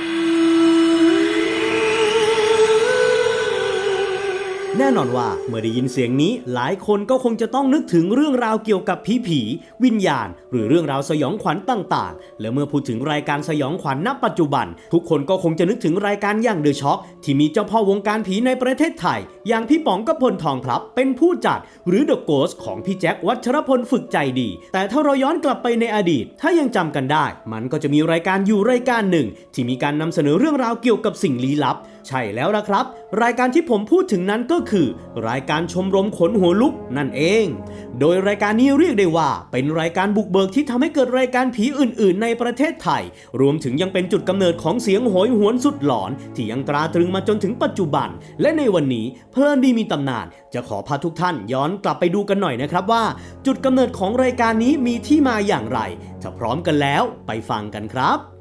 Thank you. แน่นอนว่าเมื่อได้ยินเสียงนี้หลายคนก็คงจะต้องนึกถึงเรื่องราวเกี่ยวกับผีผีวิญญาณ หรือเรื่องราวสยองขวัญต่างๆ และเมื่อพูดถึงรายการสยองขวัญณปัจจุบัน ทุกคนก็คงจะนึกถึงรายการอย่างเดอะช็อคที่มีเจ้าพ่อวงการผีในประเทศไทย อย่างพี่ป๋องกพลทองพลับ เป็นผู้จัด หรือเดอะโกสของพี่แจ็ควัชรพลฝึกใจดี แต่ถ้าเราย้อนกลับไปในอดีต ถ้ายังจำกันได้ มันก็จะมีรายการอยู่รายการหนึ่ง ที่มีการนำเสนอเรื่องราวเกี่ยวกับสิ่งลี้ลับ ใช่แล้วละครับ รายการที่ผมพูดถึงนั้นก็คือ รายการชมรมขนหัวลุกนั่นเอง โดยรายการนี้เรียกได้ว่า เป็นรายการบุกเบิกที่ทำให้เกิดรายการผีอื่น ๆ ในประเทศไทย รวมถึงยังเป็นจุดกำเนิดของเสียงโหยหวนสุดหลอน ที่ยังตราตรึงมาจนถึงปัจจุบัน และในวันนี้เพลินดีมีตำนาน จะขอพาทุกท่านย้อนกลับไปดูกันหน่อยนะครับว่า จุดกำเนิดของรายการนี้มีที่มาอย่างไร ถ้าพร้อมกันแล้วไปฟังกันครับ